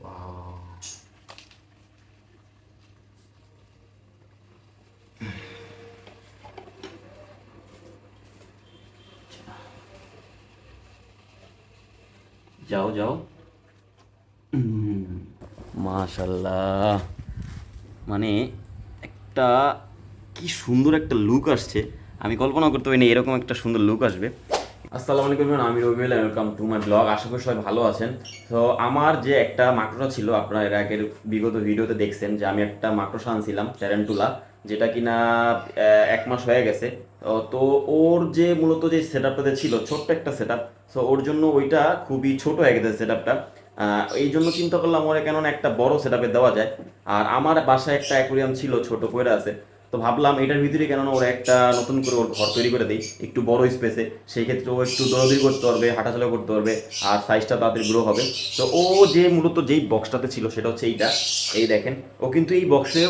Wow. যাও যাও মাশাল্লাহ মানে একটা কি সুন্দর একটা লুক আসছে। আমি কল্পনা করতে পারিনি এরকম একটা সুন্দর লুক আসবে। আসসালামু আলাইকুম আমি Rabiul welcome to my blog আশা করি সবাই ভালো আছেন। তো আমার যে একটা মাকড়সা ছিল, আপনারা এর আগের বিগত ভিডিওতে দেখছেন যে আমি একটা মাকড়সা আনছিলাম ট্যারেন্টুলা যেটা কিনা এক মাস হয়ে গেছে। তো ওর যে মূলত যে সেট আপটাতে ছিল, ছোট্ট একটা সেট আপ সো ওর জন্য ওইটা খুবই ছোট হয়ে গেছে সেট আপটা এই জন্য চিন্তা করলাম, ওরে কেননা একটা বড় সেট আপে দেওয়া যায়। আর আমার বাসায় একটা অ্যাকুরিয়াম ছিল, ছোট করে আছে। তো ভাবলাম এটার ভিতরে কেননা ওর একটা নতুন করে ওর ঘর তৈরি করে দিই, একটু বড় স্পেসে সেই ক্ষেত্রে ও একটু দৌড়াদৌড়ি করতে পারবে হাঁটাচলা করতে পারবে, আর সাইজটা তাড়াতাড়ি গ্রো হবে। তো ও যে মূলত যেই বক্সটাতে ছিল সেটা হচ্ছে এইটা। এই দেখেন, ও কিন্তু এই বক্সে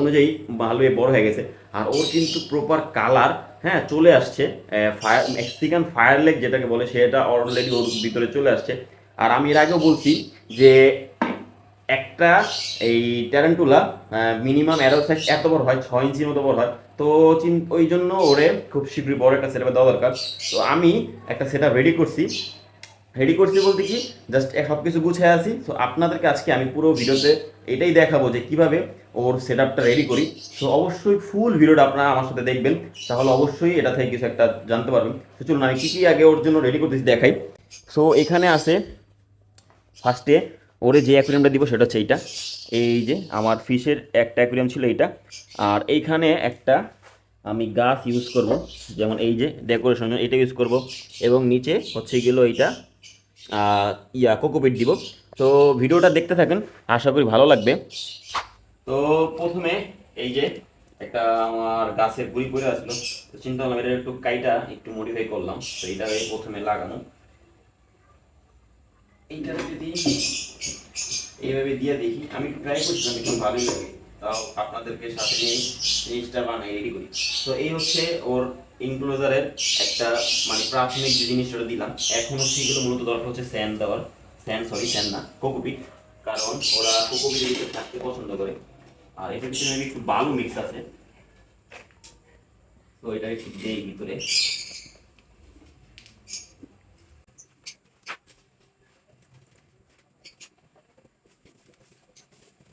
অনুযায়ী ভালোই বড় হয়ে গেছে। আর ওর কিন্তু প্রপার কালার হ্যাঁ চলে আসছে ফায়ার মেক্সিকান ফায়ার লেগ যেটাকে বলে, সেটা অলরেডি ওর ভিতরে চলে আসছে। আর আমি এর আগেও বলছি যে একটা এই ট্যারেন্টুলা মিনিমাম অ্যারো সাইজ এত বড় হয়, ছয় ইঞ্চির মতো বড় হয়। তো ওই জন্য ওরে খুব শীঘ্রই বড় একটা সেটআপ দেওয়া দরকার। তো আমি একটা সেটআপ রেডি করছি। রেডি করছি বলতে কি জাস্ট সব কিছু গুছিয়ে আছি। তো আপনাদেরকে আজকে আমি পুরো ভিডিওতে এটাই দেখাবো যে কীভাবে ওর সেট আপটা রেডি করি। তো অবশ্যই ফুল ভিডিওটা আপনারা আমার সাথে দেখবেন। তাহলে অবশ্যই এটা থেকে কিছু একটা জানতে পারবেন। তো চলুন আমি কী কী আগে ওর জন্য রেডি করতেছি দেখাই। সো এখানে আছে ফার্স্টে ওরে যে অ্যাকুরিয়ামটা দিব সেটা হচ্ছে এইটা। এই যে আমার ফিশের একটা অ্যাকুরিয়াম ছিল এইটা। আর এইখানে একটা আমি গাছ ইউজ করব। যেমন এই যে ডেকোরেশন এটা ইউজ করব। এবং নিচে হচ্ছে গেলো এইটা ইয়া কোকোপিট দিব। তো ভিডিওটা দেখতে থাকেন, আশা করি ভালো লাগবে। তো প্রথমে এই যে একটা আমার গাছের গুড়ি পড়ে আসলো। তো চিন্তা করলাম এটা একটু কাইটা একটু মডিফাই করলাম। তো এইটা প্রথমে লাগানো এইটা যদি এইভাবে দিয়ে দেখি। আমি একটু ট্রাই করছিলাম একটু ভালোই লাগে। তাও আপনাদেরকে সাথে নিয়ে জিনিসটা বানাই রেডি করি। তো এই হচ্ছে ওর ইনক্লোজারের একটা মানে প্রাথমিক যে জিনিসটা দিলাম। এখন হচ্ছে এগুলো মূলত দরকার হচ্ছে স্যান্ড দেওয়ার। স্যান্ড সরি স্যান্ড না কোকোপিট কারণ ওরা কোকোপিটের ভিতরে থাকতে পছন্দ করে। আর এটার আমি একটু বালু মিক্স আছে। তো এটা একটু দেই ভিতরে।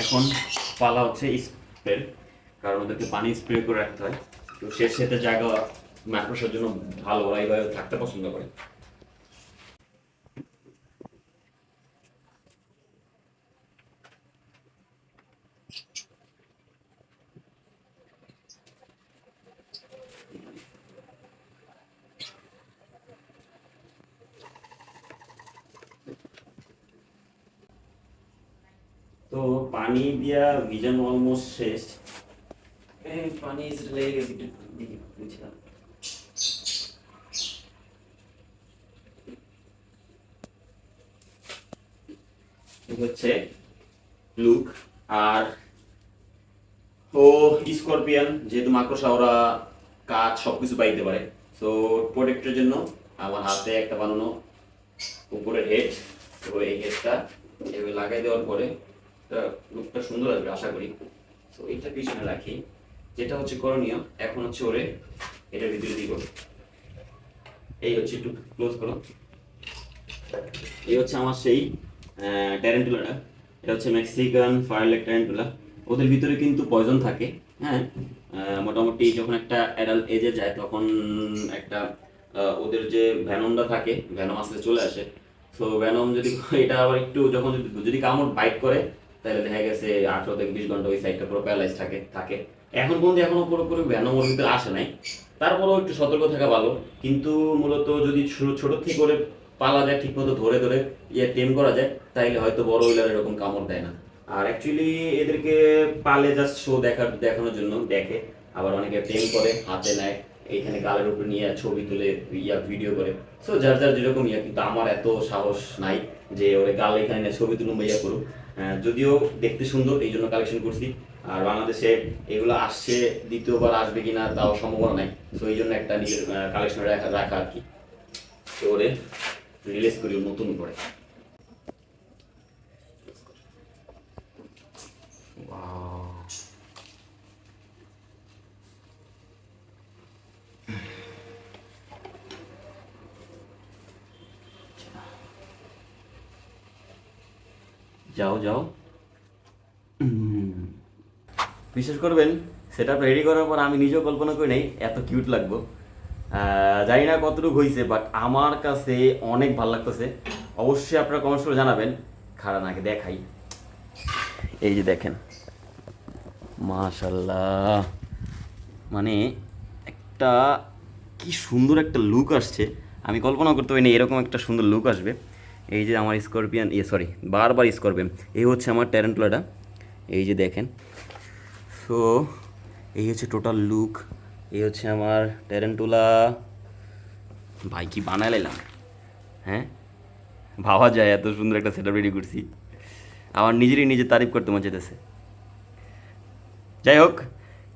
এখন পালা হচ্ছে স্প্রে কারণ ওদেরকে পানি স্প্রে করে রাখতে হয়। তো সে সাথে জায়গা ম্যাক্রোসের জন্য ভালো এইভাবে থাকতে পছন্দ করে। তো পানি দিয়া ভিজানো অলমোস্ট শেষ। এই পানি এসে লেগে গেছে একটু বুঝলাম। হচ্ছে লুক আর ও স্করপিয়ান যেহেতু মাকড়সা ওরা কাজ সবকিছু পাইতে পারে। তো প্রোটেক্টের জন্য আমার হাতে একটা বানানো উপরে হেড তো এই হেডটা এভাবে লাগাই দেওয়ার পরে লুকটা সুন্দর আসবে, আশা করি। তো এইটা পিছনে রাখি, যেটা হচ্ছে করণীয়, এখন হচ্ছে ওরে এটার ভিতরে দিব এই হচ্ছে একটু ক্লোজ করো। এই হচ্ছে আমার সেই ট্যারেন্টুলাটা এটা হচ্ছে মেক্সিকান ফায়ারলেক ট্যারেন্টুলা ওদের ভিতরে কিন্তু পয়জন থাকে হ্যাঁ? মোটামুটি যখন একটা অ্যাডাল্ট এজে যায়, তখন একটা ওদের যে ভ্যানমটা থাকে ভ্যানম আসলে চলে আসে। তো ভ্যানম যদি, এটা আবার একটু যখন যদি কামড় বাইট করে তাহলে দেখা গেছে আঠারো থেকে বিশ ঘণ্টা ওই সাইডটা পুরো প্যারালাইজ থাকে থাকে। এখন পর্যন্ত এখনও পুরোপুরি ভ্যানোমোর ভিতরে আসে নাই। তারপরেও একটু সতর্ক থাকা ভালো। কিন্তু মূলত যদি ছোট থেকে করে পালা যায় ঠিক মতো ধরে ধরে ইয়ে টেম করা যায়, তাইলে হয়তো বড় হুইলার এরকম কামড় দেয় না। আর অ্যাকচুয়ালি এদেরকে পালে জাস্ট শো দেখার, দেখানোর জন্য দেখে। আবার অনেকে টেম করে, হাতে নেয়, এইখানে গালের উপর নিয়ে ছবি তুলে, ইয়া ভিডিও করে। সো যার যার যেরকম ইয়া, কিন্তু আমার এত সাহস নাই যে ওরে গাল এখানে ছবি তুলুম ইয়া করুক। যদিও দেখতে সুন্দর, এই জন্য কালেকশন করছি। আর বাংলাদেশে এগুলো আসছে, দ্বিতীয়বার আসবে কিনা তাও সম্ভাবনা নাই। সো এই জন্য একটা নিজের কালেকশন রাখা রাখা আর কি। ওরে রিলিজ করি নতুন করে। যাও যাও। বিশ্বাস করবেন, সেটা রেডি করার পর আমি নিজেও কল্পনা করি নাই, এত কিউট লাগবো। জানি না কতটুকু হয়েছে বাট আমার কাছে অনেক ভালো লাগতেছে। অবশ্যই আপনারা কমেন্টস করে জানাবেন। খারাপ নাকি দেখাই। এই যে দেখেন। মাশাল্লাহ মানে একটা কি সুন্দর একটা লুক আসছে। আমি কল্পনা করতে পারি না এরকম একটা সুন্দর লুক আসবে। এই যে আমার স্করপিয়ান ইয়ে সরি বারবার স্করপিয়ান, এই হচ্ছে আমার ট্যারেন্টুলাটা, এই যে দেখেন। সো এই হচ্ছে টোটাল লুক এই হচ্ছে আমার ট্যারেন্টুলা। ভাই, কি বানায় লাইলাম? হ্যাঁ? ভাবা যায়, এত সুন্দর একটা সেটআপ রেডি করছি। আমার নিজেরই নিজে তারিফ করতে মন যেতেছে যাই হোক,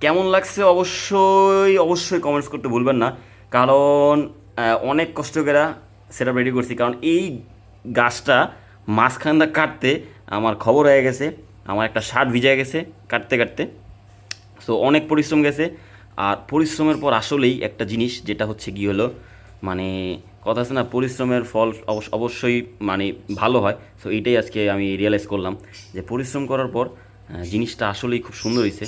কেমন লাগছে অবশ্যই অবশ্যই কমেন্টস করতে ভুলবেন না। কারণ অনেক কষ্ট করে সেটা রেডি করছি। কারণ এই গাছটা মাঝখানটা কাটতে আমার খবর হয়ে গেছে, আমার একটা শার্ট ভিজে গেছে কাটতে কাটতে। সো অনেক পরিশ্রম গেছে। আর পরিশ্রমের পর আসলেই একটা জিনিস যেটা হচ্ছে কি হলো মানে কথা আছে না, পরিশ্রমের ফল অবশ্য- অবশ্যই মানে ভালো হয়। সো এইটাই আজকে আমি রিয়েলাইজ করলাম যে পরিশ্রম করার পর জিনিসটা আসলেই খুব সুন্দর হয়েছে।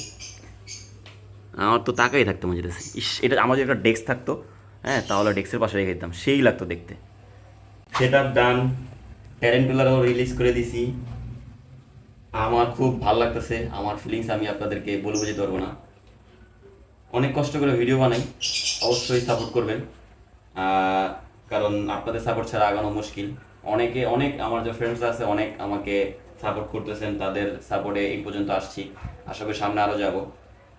আমার তো তাকাই থাকতো যেতেছে ইস, এটা আমার যদি একটা ডেস্ক থাকতো হ্যাঁ তাহলে ডেস্কের পাশে রেখে দিতাম। সেই লাগতো দেখতে। সেট আপ ডান ট্যারেন্টুলারও রিলিজ করে দিছি। আমার খুব ভালো লাগতেছে, আমার ফিলিংস আমি আপনাদেরকে বলে বোঝাতে পারব না। অনেক কষ্ট করে ভিডিও বানাই, অবশ্যই সাপোর্ট করবেন। কারণ আপনাদের সাপোর্ট ছাড়া আগানো মুশকিল। অনেকে, অনেক আমার যে ফ্রেন্ডস আছে, অনেক আমাকে সাপোর্ট করতেছেন, তাদের সাপোর্টে এই পর্যন্ত আসছি। আশা করি সামনে আরও যাব।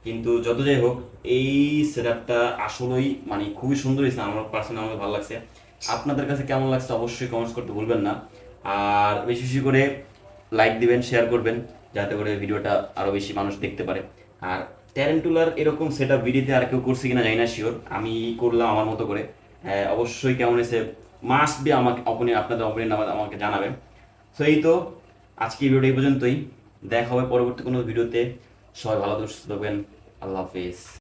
কিন্তু যত যাই হোক, এই সেটআপটা আসলেই মানে খুবই সুন্দর হয়েছে। আমার পার্সোনাল আমার ভালো লাগছে। আপনাদের কাছে কেমন লাগছে অবশ্যই কমেন্টস করতে ভুলবেন না। আর বেশি বেশি করে লাইক দিবেন শেয়ার করবেন যাতে করে ভিডিওটা আরও বেশি মানুষ দেখতে পারে। আর ট্যারেন্টুলার এরকম সেট আপ ভিডিওতে আর কেউ করছে কিনা জানি না শিওর আমি করলাম আমার মতো করে। হ্যাঁ, অবশ্যই কেমন এসে মাস্ট বি আমাকে অপনি আপনাদের অপিনিয়ন আমাকে জানাবেন। সো এই তো আজকে এই ভিডিওটা এই পর্যন্তই। দেখা হবে পরবর্তী কোনো ভিডিওতে। সবাই ভালো থাকবেন। আল্লাহ হাফেজ।